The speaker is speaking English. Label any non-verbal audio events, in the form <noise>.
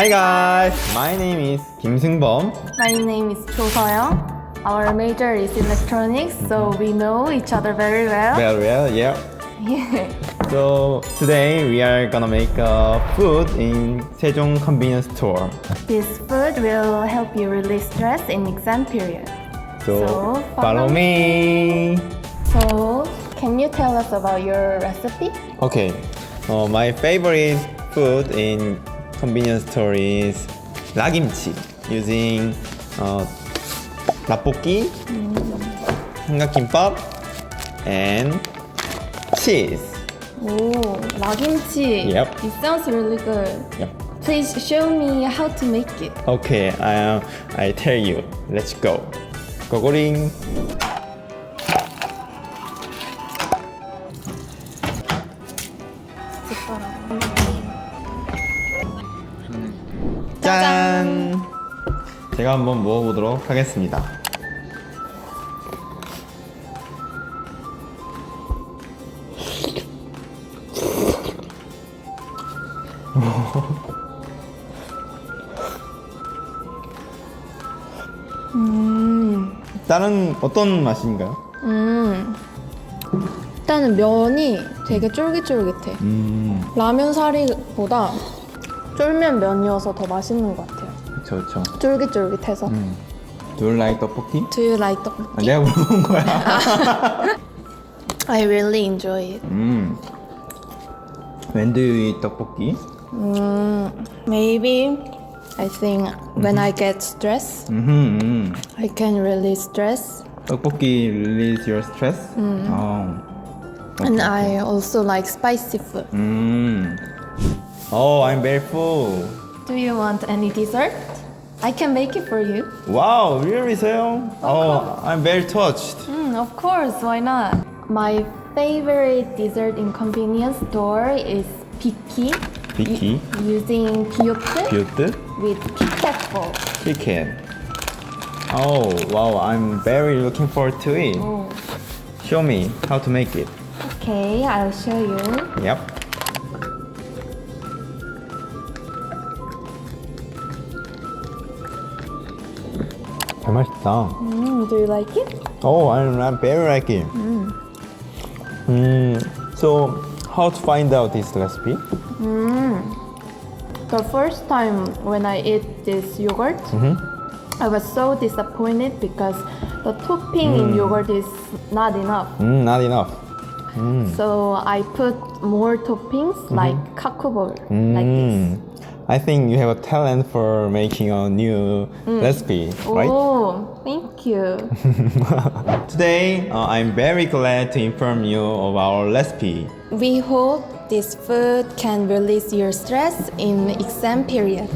Hi guys, my name is Kim Seung-bom. My name is Cho Seoyoung. Our major is electronics, so we know each other very well. Well, well, yeah. Yeah. So today we are gonna make uh, food in Sejong convenience store. This food will help you release stress in exam period. So, So, follow follow me. So, can you tell us about your recipe? Okay, uh, my favorite food in convenience store is 라김치 using uh, 라볶이, 삼각김밥, and cheese. Oh, 라김치. Yep. It sounds really good. Yep. Please show me how to make it. Okay, I, I tell you. Let's go. 고고 링. 짠! 제가 한번 먹어보도록 하겠습니다. 다른 어떤 맛인가요? 음. 일단은 면이 되게 쫄깃쫄깃해. 음, 라면 사리보다 쫄면 면이어서 더 맛있는 것 같아요. 그쵸, 그쵸. 쫄깃쫄깃해서. 음. Do you like 떡볶이? Do you like 아, 떡볶이? 내가 물어본 거야. I really enjoy it. 음. When do you eat 떡볶이? Mm, maybe I think when I get stressed, 음, 음. I can release stress. 떡볶이 release your stress? 어. And I also like spicy food. 음. Oh, I'm very full. Do you want any dessert? I can make it for you. Wow, really, Seon? Oh, I'm very touched. Mm, of course, why not? My favorite dessert in convenience store is piki. Picky? using piyot Cute? with picket ball. Chicken. Oh, wow, I'm very looking forward to it. Oh, Show me how to make it. okay, I'll show you. Yep. 잘 맛있다. Mm, do you like it? Oh, I'm, I'm very like it. Mm, so, how to find out this recipe? The first time when I ate this yogurt, I was so disappointed because the topping in yogurt is not enough. Mm, not enough. So I put more toppings like kakubol, like this. Mm, I think you have a talent for making a new recipe, right? Oh, thank you. <laughs> Today, uh, I'm very glad to inform you of our recipe. we hope this food can release your stress in exam period.